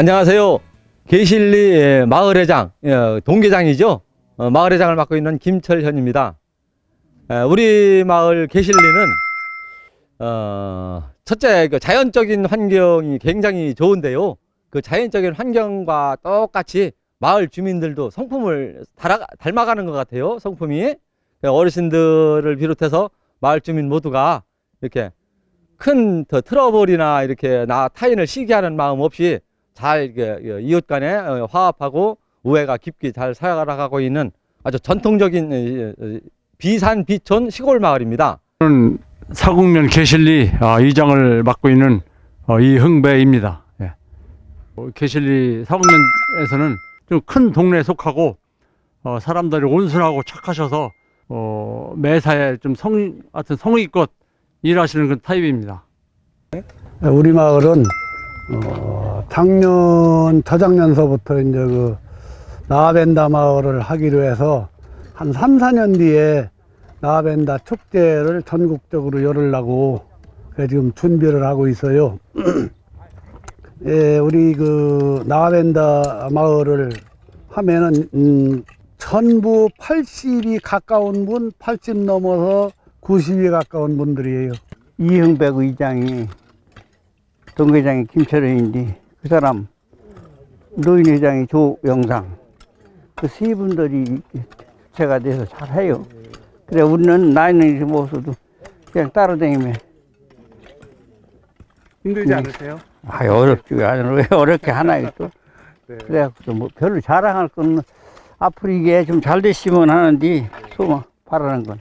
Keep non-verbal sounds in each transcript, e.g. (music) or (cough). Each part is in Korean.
안녕하세요. 계실리 예, 마을회장, 예, 동계장이죠. 어, 마을회장을 맡고 있는 김철현입니다. 에, 우리 마을 계실리는 어, 첫째 그 자연적인 환경이 굉장히 좋은데요. 그 자연적인 환경과 똑같이 마을 주민들도 성품을 닮아가는 것 같아요. 성품이 어르신들을 비롯해서 마을 주민 모두가 이렇게 큰더 트러블이나 이렇게 나 타인을 시기하는 마음 없이 잘 이렇게 이웃 간에 어, 화합하고 우애가 깊게 잘 살아가고 있는 아주 전통적인 비산 비촌 시골 마을입니다. 저는 사국면 계실리 아, 이장을 맡고 있는 어, 이흥배입니다. 예. 어, 사국면에서는 좀 큰 동네에 속하고 어, 사람들이 온순하고 착하셔서 어, 매사에 좀 성, 하여튼 성의껏 일하시는 그 타입입니다. 우리 마을은 어, 작년 저작년서부터 이제 그 나벤다 마을을 하기로 해서 한 3, 4년 뒤에 나벤다 축제를 전국적으로 열으려고 지금 준비를 하고 있어요. (clears throat) 예, 우리 그 나벤다 마을을 하면은 음, 전부 80이 가까운 분, 80 넘어서 90이 가까운 분들이에요. 이흥백 의장이 동회장이 김철현인데 그 사람 노인회장이 조영상 그 세 분들이 제가 돼서 잘해요. 그래 우리는 나이는 먹어서도 그냥 따라다니면 힘들지 네. 않으세요? 아 어렵지 왜 어렵게 하나요 또 그래갖고 뭐 별로 자랑할 건 앞으로 이게 좀 잘 됐으면 하는데 소망 바라는 건.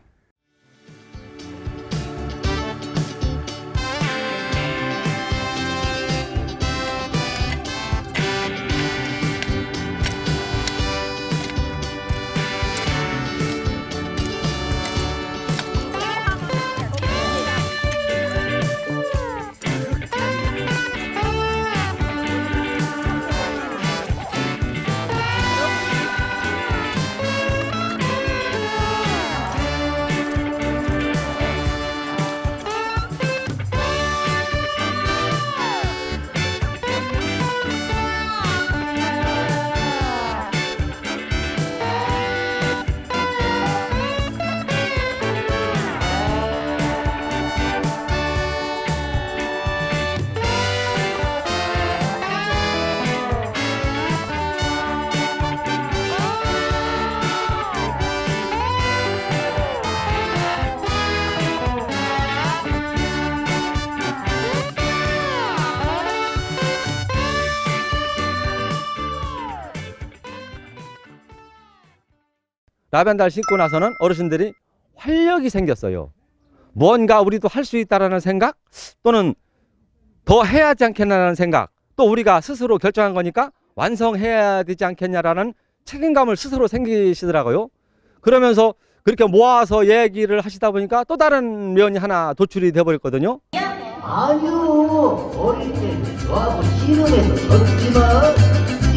라벤더를 신고 나서는 어르신들이 활력이 생겼어요. 뭔가 우리도 할 수 있다라는 생각 또는 더 해야 하지 않겠냐라는 생각 또 우리가 스스로 결정한 거니까 완성해야 되지 않겠냐라는 책임감을 스스로 생기시더라고요. 그러면서 그렇게 모아서 얘기를 하시다 보니까 또 다른 면이 하나 도출이 돼버렸거든요. 아니요 어릴 때 저하고 씨름해서 졌지만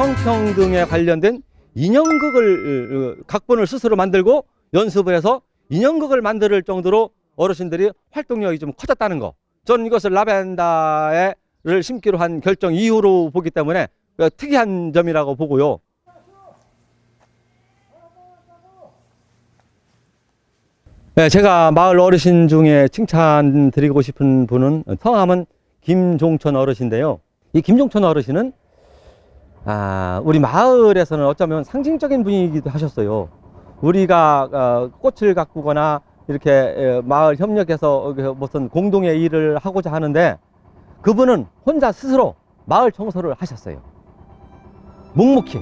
성평등에 관련된 인형극을 어, 각본을 스스로 만들고 연습을 해서 인형극을 만들 정도로 어르신들이 활동력이 좀 커졌다는 거. 저는 이것을 라벤다를 심기로 한 결정 이후로 보기 때문에 어, 특이한 점이라고 보고요. 네, 제가 마을 어르신 중에 칭찬 드리고 싶은 분은 성함은 김종천 어르신인데요. 이 김종천 어르신은 아, 우리 마을에서는 어쩌면 상징적인 분이기도 하셨어요. 우리가 어, 꽃을 가꾸거나 이렇게 에, 마을 협력해서 어, 그 무슨 공동의 일을 하고자 하는데 그분은 혼자 스스로 마을 청소를 하셨어요. 묵묵히.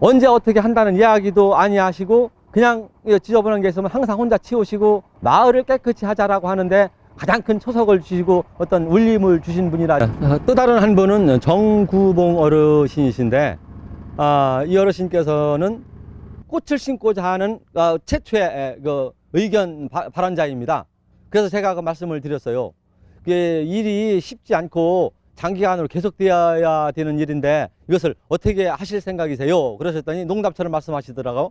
언제 어떻게 한다는 이야기도 아니하시고 그냥 이 지저분한 게 있으면 항상 혼자 치우시고 마을을 깨끗이 하자라고 하는데 가장 큰 초석을 주시고 어떤 울림을 주신 분이라 어, 또 다른 한 분은 정구봉 어르신이신데 아, 이 어르신께서는 꽃을 심고자 하는 어, 최초의 에, 그 의견 바, 발언자입니다. 그래서 제가 그 말씀을 드렸어요. 이게 일이 쉽지 않고 장기간으로 계속되어야 되는 일인데 이것을 어떻게 하실 생각이세요? 그러셨더니 농담처럼 말씀하시더라고.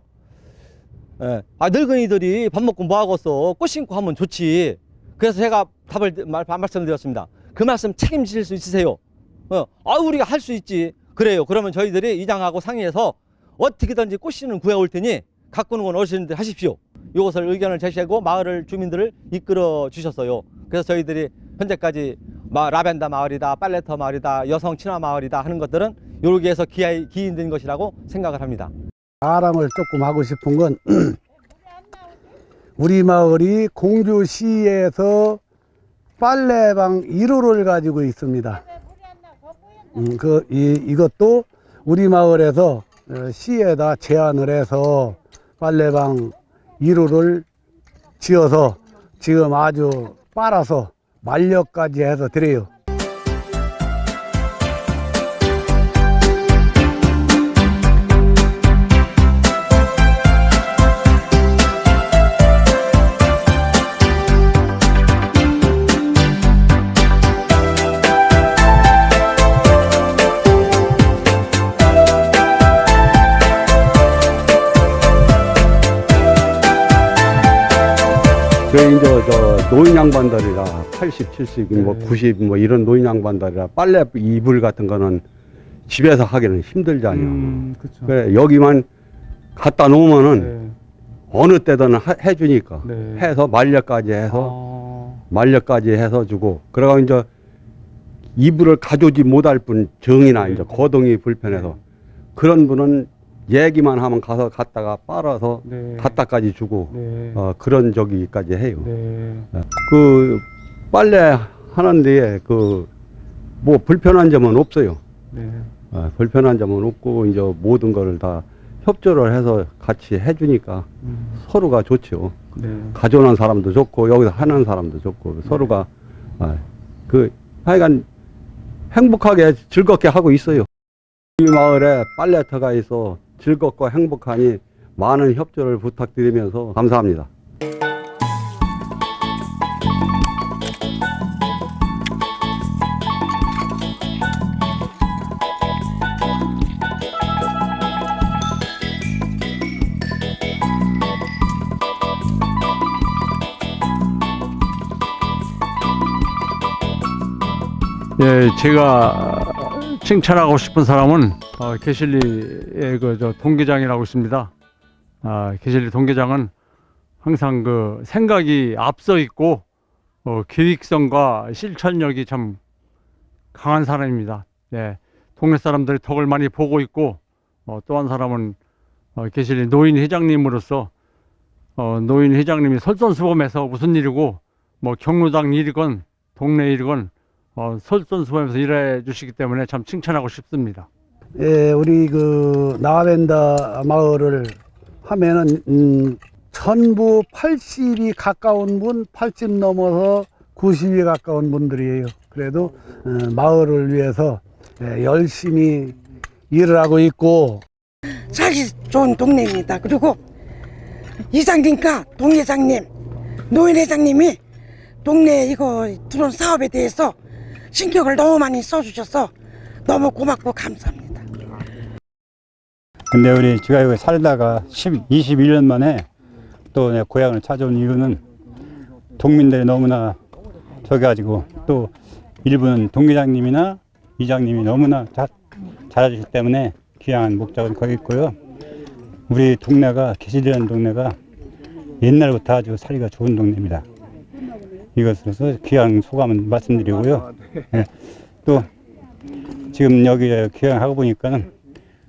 예. 아, 늙은이들이 밥 먹고 뭐 하겠어? 꽃 심고 하면 좋지. 그래서 제가 답을 드- 말, 말씀을 드렸습니다. 그 말씀 책임질 수 있으세요? 어, 아, 우리가 할 수 있지. 그래요. 그러면 저희들이 이장하고 상의해서 어떻게든지 꽃씨는 구해올 테니 가꾸는 건 어르신들 하십시오. 이것을 의견을 제시하고 마을을 주민들을 이끌어 주셨어요. 그래서 저희들이 현재까지 마, 라벤더 마을이다, 빨래터 마을이다, 여성 친화 마을이다 하는 것들은 여기에서 기하, 기인된 것이라고 생각을 합니다. 자랑을 조금 하고 싶은 건 (clears throat) 우리 마을이 공주시에서 빨래방 1호를 가지고 있습니다. 음, 그, 이, 이것도 우리 마을에서 어, 시에다 제안을 해서 빨래방 1호를 지어서 지금 아주 빨아서 만료까지 해서 드려요. 저희 이제 저 노인 양반들이라 80, 70, 뭐 90, 뭐 이런 노인 양반들이라 빨래 이불 같은 거는 집에서 하기는 힘들잖아요. 음, 그렇죠. 그래 여기만 갖다 놓으면은 어느 때든 하- 해주니까 네. 해서 말려까지 해서 아, 말려까지 해서 주고 그러고 이제 이불을 가져오지 못할 분 정이나 네. 이제 거동이 불편해서 그런 분은 얘기만 하면 가서 갖다가 빨아서 네. 갖다까지 주고 네. 어, 그런 저기까지 해요. 네. 그 빨래 하는데 그 뭐 불편한 점은 없어요. 네. 어, 불편한 점은 없고 이제 모든 거를 다 협조를 해서 같이 해주니까 음, 서로가 좋죠. 네. 가져오는 사람도 좋고 여기서 하는 사람도 좋고 서로가 아, 그 하여간 행복하게 즐겁게 하고 있어요. 이 마을에 빨래터가 있어 즐겁고 행복하니 많은 협조를 부탁드리면서 감사합니다. 예, 제가 칭찬하고 싶은 사람은 어, 개실리의 그저 동계장이라고 있습니다. 아, 개실리 동계장은 항상 그 생각이 앞서 있고 어, 계획성과 실천력이 참 강한 사람입니다. 네, 동네 사람들이 덕을 많이 보고 있고 어, 또한 사람은 어, 개실리 노인 회장님으로서 어, 노인 회장님이 설선수범해서 무슨 일이고 뭐 경로당 일이건 동네 일이건 어, 설선수범해서 일해 주시기 때문에 참 칭찬하고 싶습니다. 예, 우리 그 나벤다 마을을 하면은 음, 전부 80이 가까운 분, 80 넘어서 90이 가까운 분들이에요. 그래도 어, 마을을 위해서 예, 열심히 일을 하고 있고 살기 좋은 동네입니다. 그리고 이장님과 동회장님, 노인회장님이 동네 이거 들어온 사업에 대해서 신경을 너무 많이 써주셔서 너무 고맙고 감사합니다. 근데 우리 제가 여기 살다가 10, 21년 만에 또 내 고향을 찾아온 이유는 동민들이 너무나 저겨가지고 또 일부는 동계장님이나 이장님이 너무나 잘, 잘해주기 때문에 귀향한 목적은 거기 있고요. 우리 동네가 계시리는 동네가 옛날부터 아주 살기가 좋은 동네입니다. 이것으로서 귀향 소감을 말씀드리고요. 예, 또 지금 여기 귀향하고 보니까는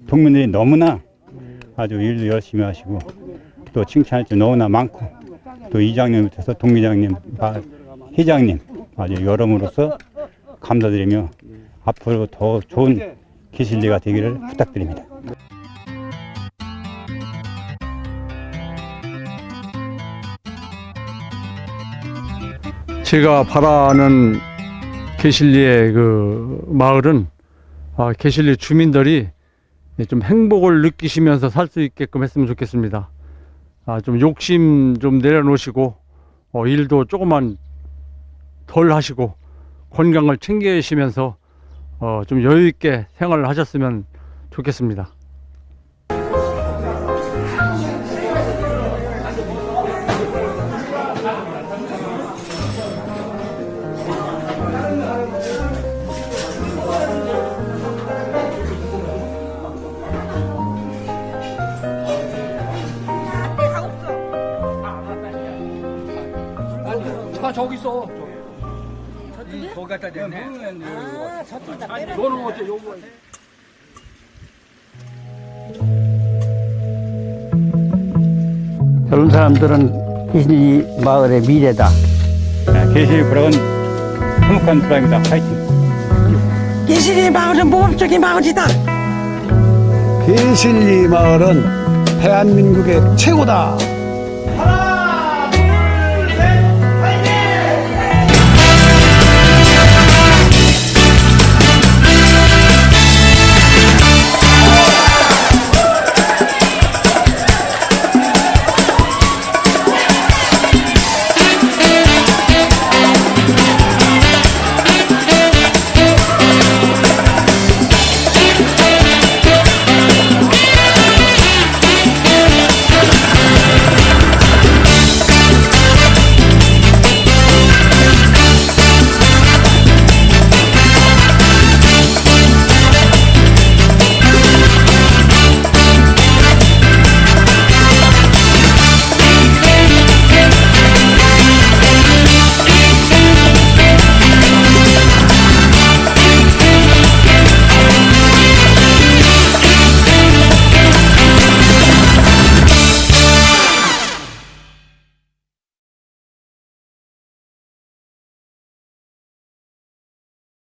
동민들이 너무나 아주 일도 열심히 하시고 또 칭찬할 줄 너무나 많고 또 이장님부터서 동미장님, 회장님 아주 여러모로서 감사드리며 앞으로 더 좋은 기실리가 되기를 부탁드립니다. 제가 바라는 캐실리의 그 마을은 아, 캐실리 주민들이 좀 행복을 느끼시면서 살 수 있게끔 했으면 좋겠습니다. 아, 좀 욕심 좀 내려놓으시고 어, 일도 조금만 덜 하시고 건강을 챙기시면서 어, 좀 여유 있게 생활을 하셨으면 좋겠습니다. 젊은 사람들은 기신이 마을의 미래다. 계실 부락은 행복한 부락입니다. 파이팅! 예실이 마을은 모범적인 마을이다. 계실리 마을은 대한민국의 최고다.